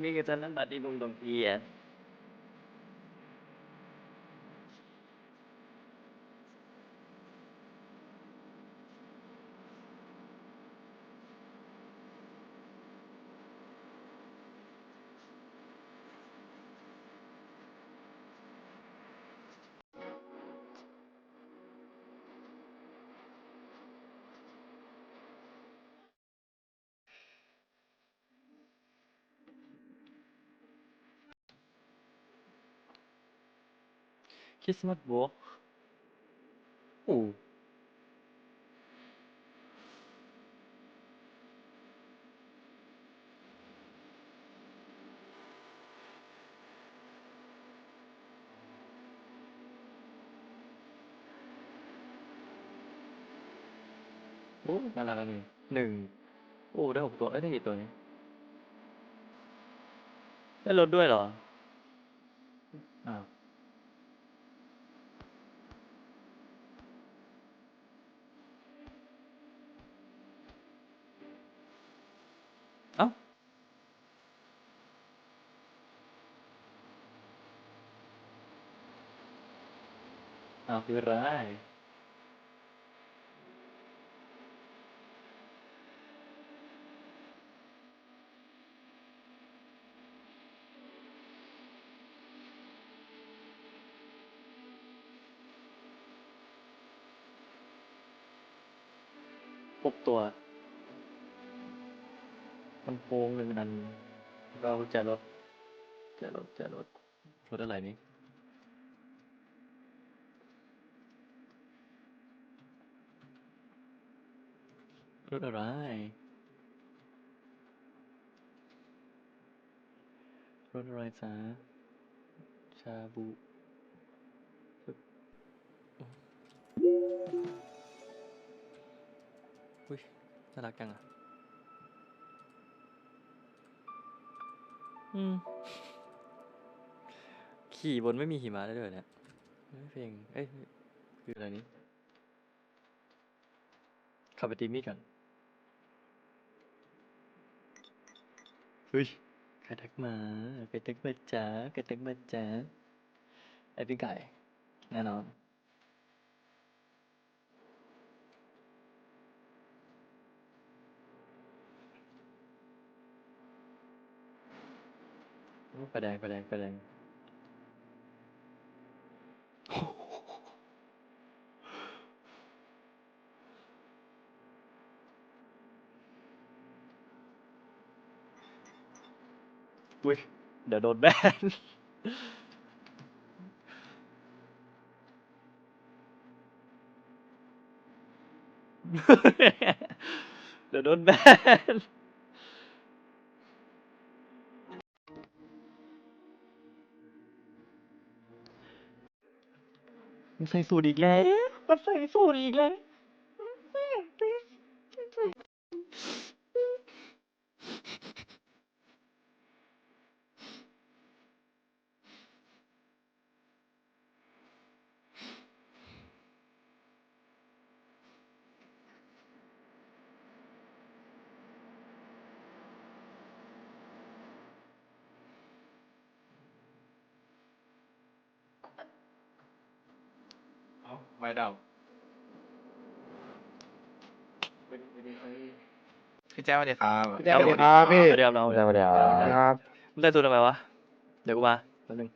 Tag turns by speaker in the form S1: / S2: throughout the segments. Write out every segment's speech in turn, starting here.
S1: มีกันจะนั้น คริสต์มาสบวกโอ้โอ้น่ารักอันนี้หนึ่ง โอ้ ได้หกตัว เอ้ย ได้กี่ตัวนี้ ได้รถด้วยเหรอ อ้าว อาคือไรายหกตัวมันโค้งหนึ่งอัน เราจะลด จะลด จะลดลดอะไรนี่ ลดอะไรลดอะไรจ๊ะชาบูอุ้ยน่ารักจังอะ อืม ขี่บนไม่มีหิมะได้ด้วยเนี่ยเฮ้ยเพลง เอ้ย คืออะไรนี้ขับไปตีมีดก่อน เฮ้ยใครทักมาใครทักมาจ้าใครทักมาจ้าไอพี่ไก่แน่นอนโอ้ประแดงประแดงประแดง อุ้ย เดี๋ยวโดนแบนเดี๋ยวโดนแบนมันใส่สูตรอีกแล้วมันใส่สูตรอีกแล้ว
S2: เอาไว้เดาพี่แจ้วสวัสดีครับ
S3: พี่แจ๊คสวัสดีครับพี่
S1: สวัสดีครับน้อง
S4: สวัสดีครับ
S3: ครับ
S1: มึงได้ตัวทำไมวะ เดี๋ยวกูมาแป๊บนึง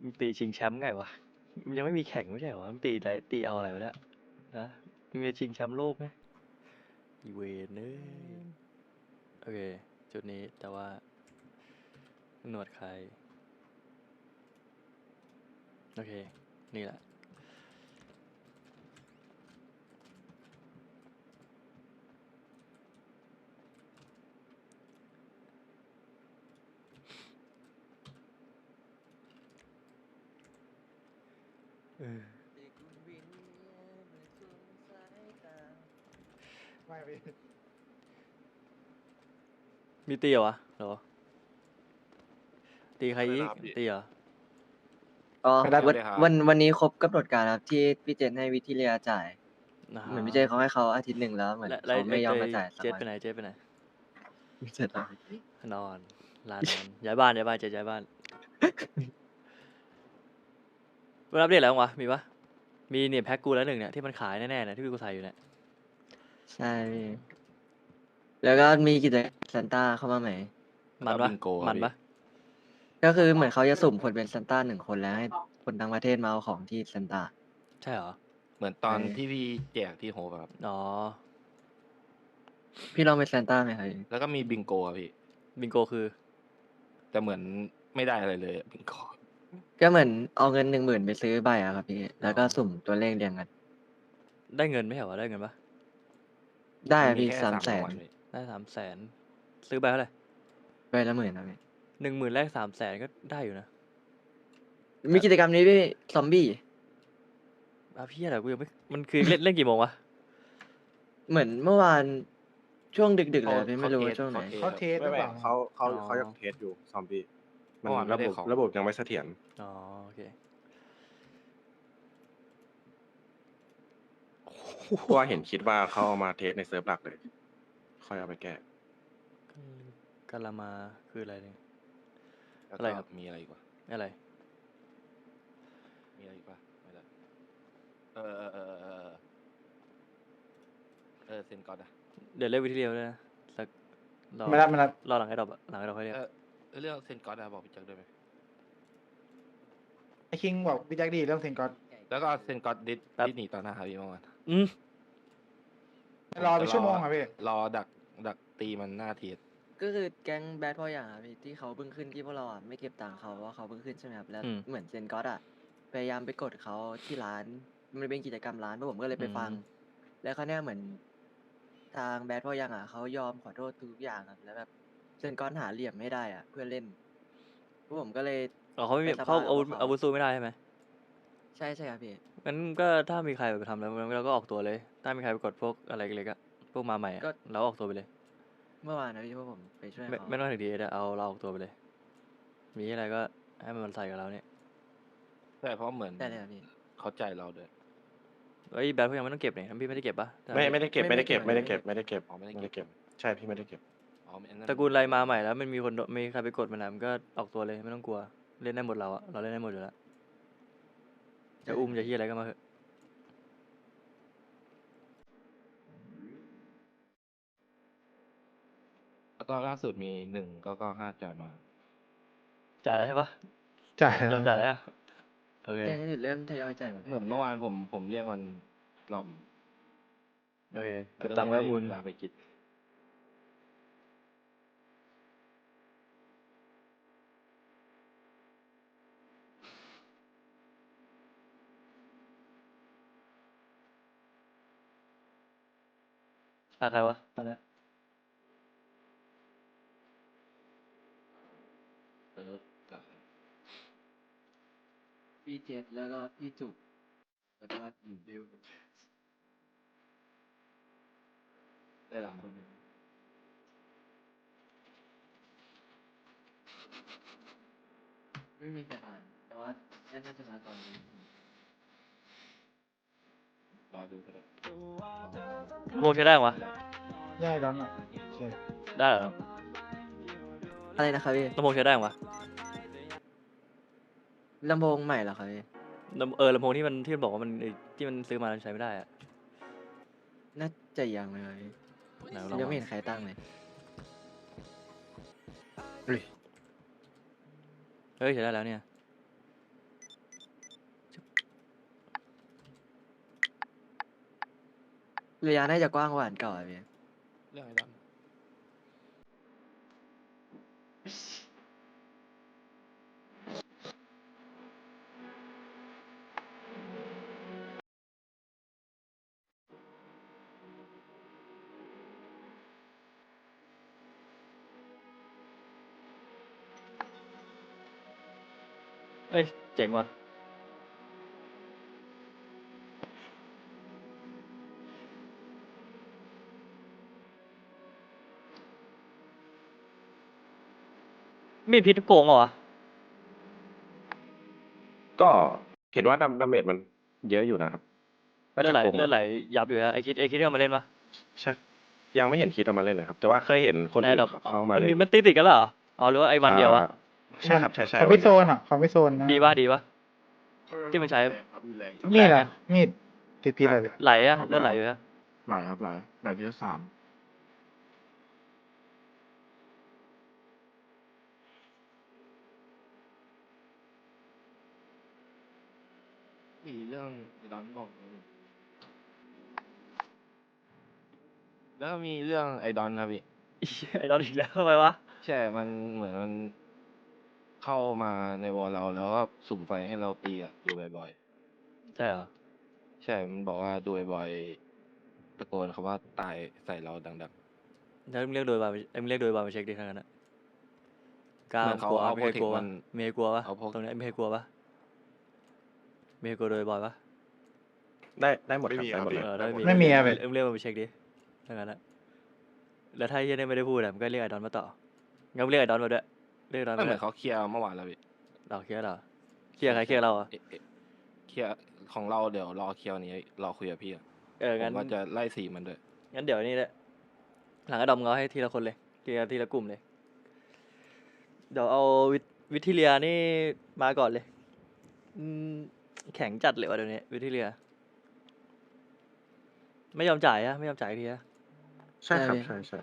S1: มึงตีชิงแชมป์ไงวะ มันยังไม่มีแข่งไม่ใช่เหรอมึงตีอะไรตีเอาอะไรวะเนี่ยนะมึงจะชิงแชมป์โลกไหม อีเวนเนยโอเค จุดนี้แต่ว่า หนวดใคร โอเค นี่แหละ เออ
S3: ไม่พี่
S1: มีตีเหรอวะเหรอตีใครอีก
S3: ไม่รับพี่
S1: ตีเหรอ
S3: อ๋อ
S5: ไม่ได้
S3: วัน
S5: เลยครับ
S3: วันวันนี้ครบกำหนดการครับที่พี่เจนให้วิทิเลียจ่าย
S1: นะ
S3: เหมือนพี่เจนเขาให้เขาอาทิตย์หนึ่งแล้วเหมือน
S1: และและ
S3: เขาไม่ยอมมา
S1: ไอ้
S3: จ่ายสัก
S1: เจ็ด
S3: วั
S1: ไป
S3: น
S1: ไหนเจ็ดไปไหน
S3: เสร็จแล้ว
S1: นอนลานนอน ย้ายบ้านย้ายบ้านเจ็ดย้ายบ้านเวลาอัปเดตอะไรบ้างวะ มีปะมีเนี่ยแพ็กกูแล้วหนึ่งเนี่ยที่มันขายแน่ๆเนี่ยที่กูใส่อยู่เนี่ย
S3: ใช่พี่ แล้วก็มีกิจกรรมซานต้าเข้ามาใหม่
S1: มัน
S5: แล้วก็
S1: ปะ
S5: บิงโกอะ
S1: มัน
S5: พี่
S1: ปะ
S3: ก็คือเหมือนเขาจะสุ่มคนเป็นซานต้าหนึ่งคนแล้วให้คนทั้งประเทศมาเอาของที่ซานต้า
S1: ใช่เหรอ
S5: เหมือนตอน
S3: เออ
S5: ที่พี่แจกที่โฮปอะครับ
S1: อ๋อ
S3: พี่ลองเป็นซานต้าไหมครับ
S5: แล้วก็มีบิงโกอะพี่
S1: บิงโกคือ
S5: แต่เหมือนไม่ได้อะไรเลยอะบิงโก
S3: ก็เหมือนเอาเงินหนึ่งหมื่นไปซื้อใบอะครับพี่แล้วก็สุ่มตัวเลขเรียงกัน
S1: ได้เงินไม่ใช่เหรอได้เงินปะ
S3: ได้
S5: มั
S3: อะ
S5: น
S3: พี่
S5: แค่
S3: สามแส
S5: ร
S3: น
S5: งวัลพี่
S1: ได้สามแสนซื้อไปเท่าไหร่
S3: ใบละหมื่นนะพี่
S1: หนึ่งหมื่นแรกสามแสนก็ได้อยู่นะ
S3: มีกิจกรรมนี้พี่ซอมบี้
S1: อะพี่อะไรกูยังไม่มันคือเล่นเล่นกี่โมงวะ
S3: เหมือนเมื่อวานช่วงดึกๆเลยอะพี่ไม่รู้ว่า
S5: ทส
S3: ช่วงไหน
S5: เขาเทส
S4: ไม่ไม่เขาเขา
S1: อ๋อ
S4: เขายังเทสอยู่ซอมบี้มัน
S5: เมื่อวานไม่
S4: ระ
S5: ได้
S4: บบ
S5: ของ
S4: ระบบยังไม่เสถียร
S1: อ๋อโอเค
S4: เพราะว่าเห็นคิดว่าเขาเอามาเทสในเซิร์ฟหลักเลย ค่อยเอาไปแก้
S1: กาลามาคืออะไรเนี่ย
S5: แล้ว
S1: อะไร
S5: ก็
S1: ครับ
S5: มีอะไรอีกวะ
S1: อะไร
S5: มีอะไรอีกปะไม่ได้เออเออเออเออเออเออเซนก่อนอะ
S1: เดี๋ยวเล่นวิธีเดียวด้วยนะสักรอ
S6: ไม่รับไม่รับ
S1: รอหลังไอ้ดอกอะหลังไอ้ดอกค่อยเรียก
S5: เออเรื่องเซนก่อนอะบอกพี่แจ็คด้วยไหม
S6: ไอคิงบอกพี่แจ็คดีเรื่องเซนกอต
S5: แล้วก็เซนก่อนดิสดิสหนีต่อหน้าครับพี่เมื่อวาน
S1: อืม
S6: รอไปชั่วโมงอะพี่
S5: รอดัก ดักตีมันหน้าเทีย
S3: ก็คือแก๊งแบดพออย่างอะพี่ที่เขาเพิ่งขึ้นที่พวกเราอะไม่เก็บตังค์เขาว่าเขาเพิ่งขึ้นใช่ไหมครับแล้ว
S1: อืม
S3: เหมือนเซนก็อตอะพยายามไปกดเขาที่ร้าน มันเป็นกิจกรรมร้านพวกผมก็เลยไปฟัง
S1: อืม
S3: แล้วเขาเนี่ยเหมือน ทางแบดพออย่างอะเขายอมขอโทษทุกอย่างครับแล้วแบบเซนก็อตหาเหลี่ยมไม่ได้อะเพื่อเล่นพวกผมก็เลย
S1: อ๋อเขาไม่มี
S3: ไปสภา
S1: เขาอาวุธ
S3: กับเขา
S1: อาวุธสู้ไม่ได้ใช่ไหม
S3: ใช่ใช่ครับพี่
S1: งั้นก็ถ้ามีใครไปทำแล้วเราก็ออกตัวเลย ถ้ามีใครไปกดพวกอะไรเล็กๆอะพวกมาใหม่อะ
S3: ก็
S1: เราออกตัวไปเลย
S3: เมื่อวานนะพี่พวกผมไปช่วย
S1: ไม่
S3: เขา
S1: ไม่ต้องถึงดีเอเอาเราออกตัวไปเลย มีอะไรก็ให้มันใส่กับเราเนี่ย
S5: ใช่เพราะเหมือน
S3: ได้เลยครับพี่
S5: เขาใจเราด้วย
S1: เอ้ยแบทพวกยังไม่ต้องเก็บเนี่ยทั้งพี่ไม่ได้เก็บปะ
S4: ไม่ไม่ได้เก็บ
S3: ไม่
S4: ไม่ได้เก็บ
S3: ไม่
S4: ไม่
S3: เก็
S4: ได้
S3: บ
S4: เก็บไม่ได้เก็บ
S5: อ๋อไม่ได้
S4: ไม่ได้
S5: เก็
S4: เก็
S5: บ
S4: บใช่พี่ไม่ได้เก็บ
S5: อ๋ออันนั้น
S1: ตระกูลอะไรมาใหม่แล้วมันมีคนโดมีใครไปกดมันนะมันก็ออกตัวเลยไม่ต้องกลัว เล่นได้หมดเราอะเราเล่นได้หมดอยู่แล้วจะอุ้มจะที่อะไรก็มาเถอะ
S5: แล้วก็ล่าสุดมีหนึ่งก็ก็ห้าจ่ายมา
S1: จ่ายแล้วใช่ปะ
S6: จ่าย
S1: เริ่มจ่ายแล้วอะโอเค
S3: แจ้งให้หยุดเริ่มทยอยจ่ายหมด
S5: เหมือนเมื่อวานผมผมเรียกมันรอบ
S1: โอเคเก็บตังค์ไว้มูล
S5: ลาไปกิน
S1: อะใครวะตอนนี้
S5: เออจ่าย
S3: พี่เจ็ดแล้วก็พี่จุกแล้วก็บิว
S5: ได้หลังคนหนึ่ง
S3: ไม่มีแต่อ่านแต่ว่าน่าจะมาตอนนี้
S5: รอดูก็ได้
S1: โมงใช้ได้เหรอวะ
S6: ย่ายร้อนอะใช่
S1: ได้เหรอ
S3: อะไรนะครับพี่
S1: ลำโพงใช้ได้เหรอวะ
S3: ลำโพงใหม่เหรอครับพี่
S1: ลำเออลำโพงที่มันที่มันบอกว่ามันไอ้ที่มันซื้อมาแล้วใช้ไม่ได้อะ
S3: น่าจะยังเลยครับพี่
S1: ไหนลอง
S3: ยังไม่
S1: มา
S3: เห็นใครตั้งเลย
S1: เฮ้ยใช้ได้แล้วเนี่ย
S3: ระยะน่าจะกว้างกว่าอันเก่าอะพี่
S5: เรื่องไอ้ดำ
S1: จ๋งว่ะมีพิษโกงเหรอวะ
S4: ก็ก็เห็นว่าดำดาเมจมันเยอะอยู่นะครับน่า
S1: เลือ
S4: จะ
S1: ดไหล
S4: โกง
S1: เลือดไหลยับอยู่ฮะไอคิดไอคิดที่เอามาเล่นปะ
S4: ใช่ยังไม่เห็นคิดเอามาเล่นเลยครับ แต่ว่าเคยเห็นคน
S1: แอ
S4: อื่
S1: ร์ดรอป
S4: นเอามา
S1: มัน
S4: เล่
S1: มี
S4: น
S1: มันติดติดกันแล้วเหรอ อ๋อหรือว่าไอวันเดียววะ
S4: อ่า ใช่ครับใช่ใช่
S7: คอมพิวโซนอะคอมพิวโซนนะ
S1: ดีปะดีปะที่มันใช้
S7: มีดอะมีดติดพีอะไรเลย
S1: ไหลอะเลือดไหลอยู่ฮะ
S5: หลายครับหลายหลายที่สามมีเรื่องร้อนบอกแล้วก็มีเรื่องไอดอนครับพี่
S1: ไอดอนอีกแล้วทำไมวะ
S5: ใช่ มันเหมือนมัน เข้ามาในวอลเราแล้วก็สุ่มไฟให้เราตีอะดูบ่อย
S1: ใช่เหรอ
S5: ๆ ใช่ มันบอกว่าดูบ่อยๆตะโกนคำว่าตายใส่เราดัง
S1: แล้วมึงเรียกโดยบาร์เอ้ยมึงเรียกโดยบาร์มาเช็คดิทั้งนั้นอะกล้า
S5: เหมือนเขา
S1: กลัว
S5: เอา
S1: ไม่เคยกลัว
S5: โปรเทคมั
S1: ปะ
S5: น
S1: ไม่เคยกลัวปะ
S5: เอาโปร
S1: ตรงเนี้ยไม่เคยกลัวปะไม่เคยกลัวโดยบอยปะ
S4: ได้ได้หมด
S2: ไม่
S4: ครับ
S2: มี
S4: ได้หมด
S2: ค
S4: เล
S2: รับ
S4: ย
S1: เออได้
S7: ไม่มีอะเว้ย
S1: เอ็มเรียกมาเช็คดิทั้งนั้นอะแล้วถ้าไอ้เหี้ยังไม่ได้พูดอะมันก็เรียกไอดอนมาต่องั้นมึงเรียกไอดอนมาด้วย เรียกไอดอน
S5: ๆไม่
S1: มา
S5: เหมื
S1: ด้
S5: อ
S1: วนย
S5: เขาเคลียร์เมื่อวานแล้วพี่
S1: เราเคลียร์เหรอเคลียร์ใครเคลียร์เราอะ
S5: เอ๊ะเอ๊ะเคลียร์ของเราเดี๋ยวรอเคลียร์วันนี้รอคุยกับพี่อะ
S1: เออ
S5: ผ
S1: งั้น
S5: มก็จะไล่สีมันด้วย
S1: งั้นเดี๋ยวนี่แหละหลังไอดอมเราให้ทีละคนเลยทีละทีละกลุ่มเลย เดี๋ยวเอาวิทวิทยเลียนี่มาก่อนเลยอืมแข็งจัดเลยวะเดี๋ยวนี้วิทยเลียไม่ยอมจ่ายอะไม่ยอมจ่ายทีอะ
S4: ใช่ครับ
S3: ใช่
S4: ใช่ใช่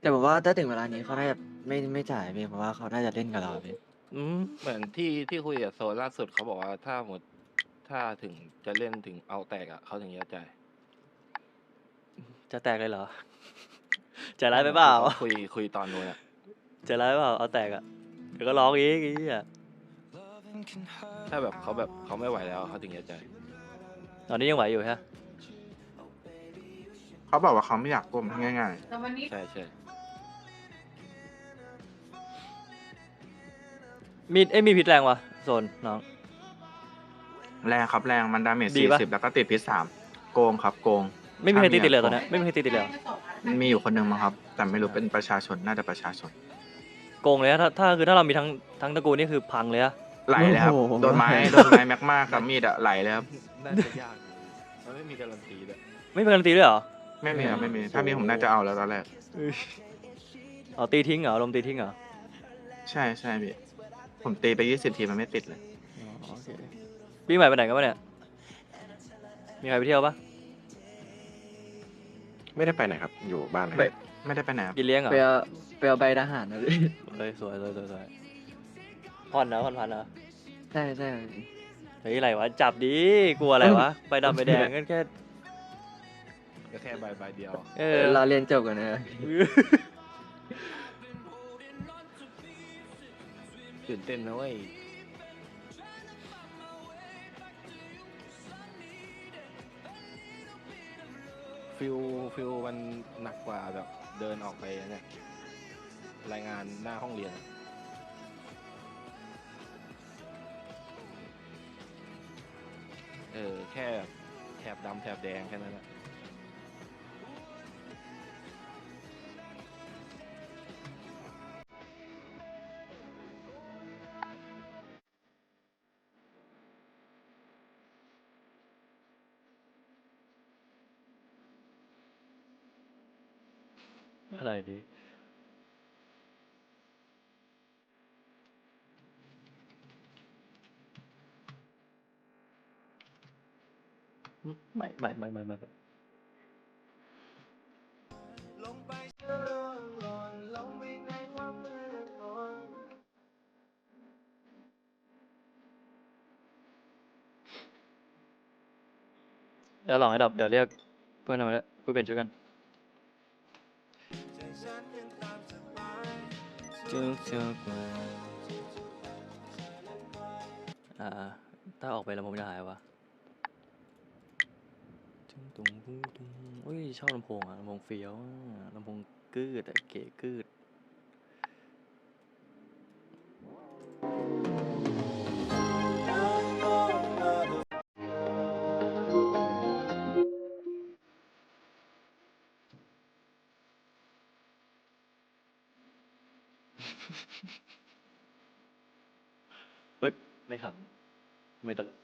S3: แต่ผมว่าถ้าถึงเวลานี้เขาน่าจะ ไม่ไม่จ่ายพี่เพราะว่าเขาน่าจะเล่นกับเราพี่
S1: อืม
S5: เหมือนที่ที่คุยกับโซนล่าสุดเขาบอกว่าถ้าหมดถ้าถึงจะเล่นถึงเอาแตกอะเขาถึงจะจ่าย
S1: จะแตกเลยเหรอใจร้ายไปเปล่า
S5: คุยคุยตอนนู้นอะ
S1: ใจร้ายไปเปล่าเอาแตกอะเดี๋ยวก็ร้องอีกอีกอะ
S5: ถ้าแบบเขาแบบเขาไม่ไหวแล้วเขาถึงจะจ่าย
S1: ตอนนี้ยังไหวอยู่ฮะ
S7: เขาบอกว่าเขาไม่อยากก้มง่าย
S5: ใช่ใช่
S1: มีดเอ้ยมีพิษแรงวะโซนน้อง
S7: ๆแรงครับแรงมันดาเมจ
S1: ดี
S7: สี่
S1: ปะ
S7: สิบแล้วก็ติดพิษสามโกงครับโกง
S1: ไม่มีใครติด
S7: ถ้า
S1: ติดเลย
S7: อะ
S1: ตอนเนี้ยไม่มีใครติดติดเลยเหรอ
S7: มีอยู่คนหนึ่งมั้งครับ แต่ไม่รู้เป็นประชาชนน่าจะประชาชน
S1: โกงเลยอะถ้าถ้าคือถ้าเรามีทั้งทั้งตระกูลนี่คือพังเลยอะ
S7: ไหลเลยครับ
S3: โอ้โห
S7: โดนไม้โดนไม้แม็กมากับมีดอะไหลเลยครับ
S5: น่าจะยากอยู่มันไม่มีการันตีด้วย
S1: ไม่มีการันตีด้วยเหรอ
S7: ไม่มีครับไม่มีถ้ามีผมน่าจะเอาแล้วตอนแรก
S1: เอาตีทิ้งเหรอลมตีทิ้งเหรอ
S7: ใช่ใช่พี่ ผมตีไปยี่สิบทีมันไม่ติดเลย
S1: อ๋อโอเคปีใหม่ไปไหนกันวะเนี่ย มีใครไปเที่ยวปะ
S4: ไม่ได้ไปไหนครับ อยู่บ้านครับ
S7: ไม่ไม่ได้ไปไหนครับ
S1: กินเลี้ยงเหรอ
S3: ไปเอาไปเอาใบทหารนะพี่
S1: เฮ้ยสวยสวยสวยสวยผ่อนนะผ่อนพันนะ
S3: ใช่ใช่
S1: เฮ้ยอะไรวะจับดีกลัวอะไรวะใบดำใบแดงกันแค่
S5: ก็แค่ใบใบเดียว
S1: เอ
S3: เอ
S1: อ
S3: อเราเรียนจบกันนะ
S5: ตื่นเต้นนะเว้ยฟิลฟิลมันหนักกว่าแบบเดินออกไปเนี่ยรายงานหน้าห้องเรียน เออ แค่แถบดำแถบแดงแค่นั้นแหละ
S1: ไม่ไม่ไม่ไม่ไม่ไม่เดี๋ยวลองให้ดับเดี๋ยวเรียกเพื่อนมาแล้วเพื่อนเปลี่ยนชุดกันอ่าถ้าออกไปแลำโพงจะหายวะ ตุ้งตุ้งตุ้งอุ้ยชอบลำโพงอะลำโพงเฟี้ยวลำโพงกืดอะเก๋กืดเฮ้ยไม่ขับไม่ต้อง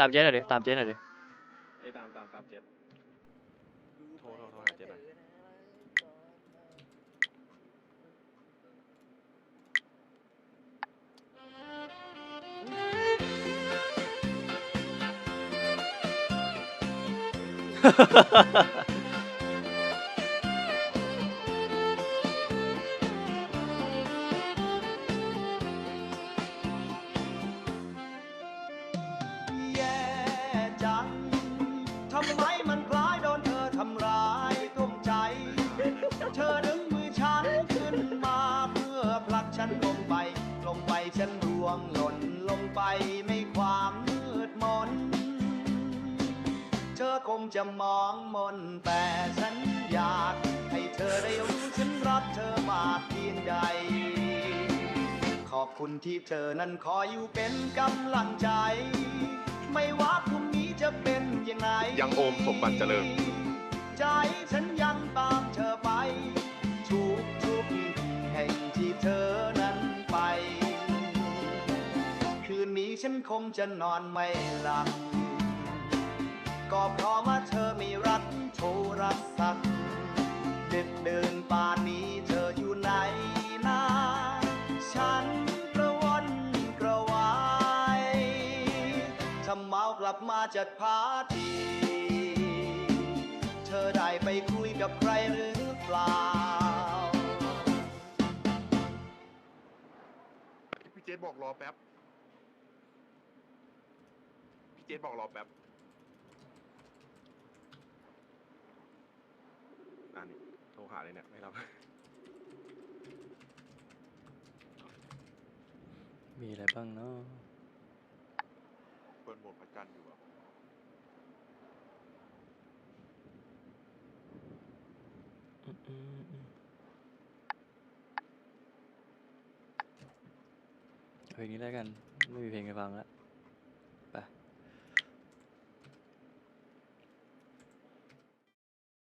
S1: ตามเจ๊หน่อยดิตามเจ๊หน่อยดิ
S4: ไอ้
S6: จะมองมนแต่ฉันอยากให้เธอได้รู้ฉันรักเธอมากเพียงใด ขอบคุณที่เธอนั้นคอยอยู่เป็นกำลังใจ ไม่ว่าพรุ่งนี้จะเป็นยังไง
S4: ยังโอมสมบัติเจริญ
S6: ใจฉันยังตามเธอไป ทุกทุกๆแห่งที่เธอนั้นไป คืนนี้ฉันคงจะนอนไม่หลับ ก็เพราะว่าเธอไม่รักโทรศัพท์ดึกเดินป่านนี้เธออยู่ไหนนะฉันกระวนกระวายถ้าเมากลับมาจากพาร์ตี้เธอได้ไปคุยกับใครหรือเปล่า
S4: พี่เจดบอกรอแป๊บ พี่เจดบอกรอแป๊บอันนี้โทร หาเลยเนี่ยไม่รับ
S1: มีอะไรบ้างเนาะ
S4: เปิดโหมดประจันอยู่อะ
S1: อืมอืมอืมเอาเพลงนี้แล้วกัน ไม่มีเพลงให้ฟังแล้ว